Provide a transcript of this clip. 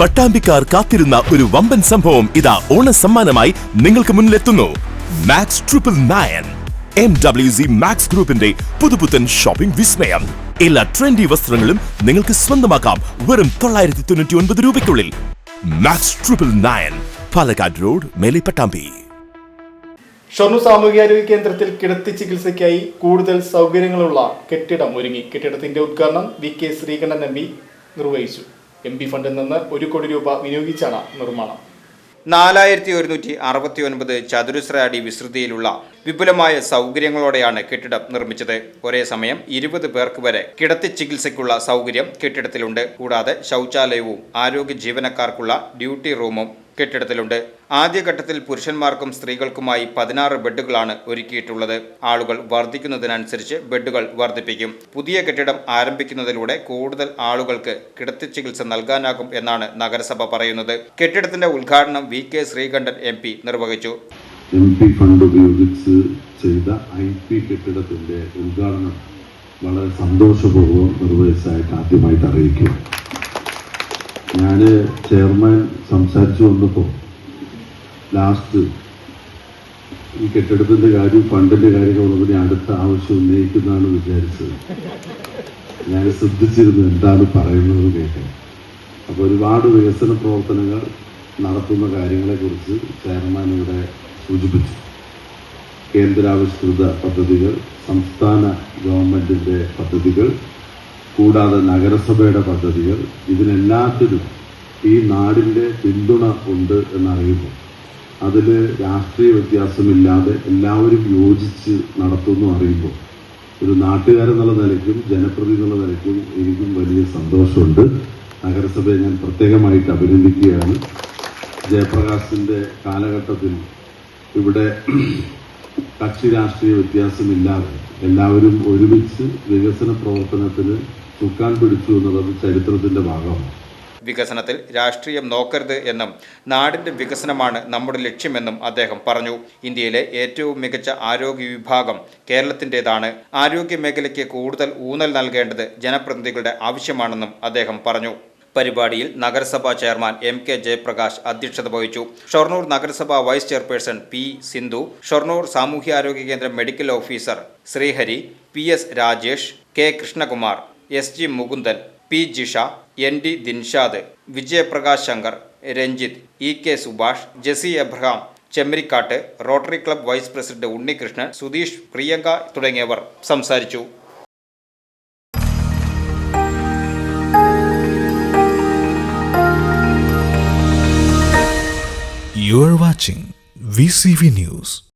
പട്ടാമ്പിക്കാർ കാത്തിരുന്ന ഒരു വമ്പൻ സംഭവം ഇതാ ഓണ സമ്മാനമായി നിങ്ങൾക്ക് മുന്നിലെത്തുന്നു. Max triple nine M W C Max ഗ്രൂപ്പിന്റെ പുതുപുത്തൻ ഷോപ്പിംഗ് വിസ്മയം. എല്ലാ ട്രെൻഡി വസ്ത്രങ്ങളും നിങ്ങൾക്ക് സ്വന്തമാക്കാം വെറും തൊള്ളായിരത്തി തൊണ്ണൂറ്റി ഒൻപത് രൂപയ്ക്കുള്ളിൽ. Max triple nine Palakkad road Mele Pattambi. Shoranur സാമൂഹികാരോഗ്യ കേന്ദ്രത്തിൽ കിടത്തി ചികിത്സയ്ക്കായി കൂടുതൽ സൗകര്യങ്ങളുള്ള കെട്ടിടം ഒരുങ്ങി. കെട്ടിടത്തിന്റെ ഉദ്ഘാടനം വി കെ ശ്രീകണ്ഠൻ എം നിർവഹിച്ചു. എം പി ഫണ്ടിൽ നിന്ന് ഒരു കോടി രൂപ വിനിയോഗിച്ചാണ് നിർമ്മാണം. നാലായിരത്തി ഒരുന്നൂറ്റി അറുപത്തി ഒൻപത് ചതുരശ്ര അടി വിസ്തൃതിയിലുള്ള വിപുലമായ സൗകര്യങ്ങളോടെയാണ് കെട്ടിടം നിർമ്മിച്ചത്. ഒരേ സമയം ഇരുപത് പേർക്ക് വരെ കിടത്തി ചികിത്സയ്ക്കുള്ള സൗകര്യം കെട്ടിടത്തിലുണ്ട്. കൂടാതെ ശൗചാലയവും ആരോഗ്യ ജീവനക്കാർക്കുള്ള ഡ്യൂട്ടി റൂമും കെട്ടിടത്തിലുണ്ട്. ആദ്യഘട്ടത്തിൽ പുരുഷന്മാർക്കും സ്ത്രീകൾക്കുമായി പതിനാറ് ബെഡുകളാണ് ഒരുക്കിയിട്ടുള്ളത്. ആളുകൾ വർദ്ധിക്കുന്നതിനനുസരിച്ച് ബെഡുകൾ വർദ്ധിപ്പിക്കും. പുതിയ കെട്ടിടം ആരംഭിക്കുന്നതിലൂടെ കൂടുതൽ ആളുകൾക്ക് കിടത്തി ചികിത്സ നൽകാനാകും എന്നാണ് നഗരസഭ പറയുന്നത്. കെട്ടിടത്തിന്റെ ഉദ്ഘാടനം V K Sreekandan M P നിർവഹിച്ചു. എം പി ഫണ്ട് ഉപയോഗിച്ച് ചെയ്ത ഐ പി കെട്ടിടത്തിന്റെ ഉദ്ഘാടനം വളരെ സന്തോഷപൂർവം നിർവഹിച്ചതായിട്ട് ആദ്യമായിട്ട് അറിയിക്കും ഞാൻ ചെയർമാൻ സംസാരിച്ചു വന്നപ്പോ ലാസ്റ്റ് ഈ കെട്ടിടത്തിന്റെ കാര്യം ഫണ്ടിന്റെ കാര്യങ്ങളുള്ളതിന് അടുത്ത ആവശ്യം ഉന്നയിക്കുന്നതാണ് വിചാരിച്ചത്. ഞാൻ ശ്രദ്ധിച്ചിരുന്നു എന്താണ് പറയുന്നത് കേട്ടെ അപ്പോൾ ഒരുപാട് വികസന പ്രവർത്തനങ്ങൾ നടത്തുന്ന കാര്യങ്ങളെ കുറിച്ച് ചെയർമാൻ ഇവിടെ സൂചിപ്പിച്ചു. കേന്ദ്രാവിഷ്കൃത പദ്ധതികൾ സംസ്ഥാന ഗവൺമെന്റിന്റെ പദ്ധതികൾ കൂടാതെ നഗരസഭയുടെ പദ്ധതികൾ ഇതിനെല്ലാത്തിനും ഈ നാടിന്റെ പിന്തുണ ഉണ്ട് എന്നറിയുമ്പോൾ അതിൽ രാഷ്ട്രീയ വ്യത്യാസമില്ലാതെ എല്ലാവരും യോജിച്ച് നടത്തുന്നു അറിയുമ്പോൾ ഒരു നാട്ടുകാരെന്നുള്ള നിലയ്ക്കും ജനപ്രതി എന്നുള്ള നിലയ്ക്കും എനിക്കും വലിയ സന്തോഷമുണ്ട്. നഗരസഭയെ ഞാൻ പ്രത്യേകമായിട്ട് അഭിനന്ദിക്കുകയാണ്. ജയപ്രകാശിന്റെ കാലഘട്ടത്തിൽ ഇവിടെ കക്ഷി രാഷ്ട്രീയ വ്യത്യാസമില്ലാതെ എല്ലാവരും ഒരുമിച്ച് വികസന പ്രവർത്തനത്തിന് ചുക്കാൻ പിടിച്ചു എന്നുള്ളത് ചരിത്രത്തിന്റെ ഭാഗമാണ്. വികസനത്തിൽ രാഷ്ട്രീയം നോക്കരുത് എന്നും നാടിന്റെ വികസനമാണ് നമ്മുടെ ലക്ഷ്യമെന്നും അദ്ദേഹം പറഞ്ഞു. ഇന്ത്യയിലെ ഏറ്റവും മികച്ച ആരോഗ്യ വിഭാഗം കേരളത്തിന്റെതാണ് ആരോഗ്യ മേഖലയ്ക്ക് കൂടുതൽ ഊന്നൽ നൽകേണ്ടത് ജനപ്രതിനിധികളുടെ ആവശ്യമാണെന്നും അദ്ദേഹം പറഞ്ഞു. പരിപാടിയിൽ നഗരസഭാ ചെയർമാൻ എം കെ ജയപ്രകാശ് അധ്യക്ഷത വഹിച്ചു. ഷൊർണൂർ നഗരസഭാ vice chairperson P Sindhu Shoranur സാമൂഹ്യാരോഗ്യ കേന്ദ്രം medical officer Sreehari P S Rajesh K Krishnakumar. S G Mukundan P Jisha N D Dinshad Vijayaprakash Shankar Ranjith E K Subhash Jessy Abraham Chemmarikkattu Rotary club vice president Unnikrishnan Sudheesh Priyanka തുടങ്ങിയവർ സംസാരിച്ചു You are watching VCV News.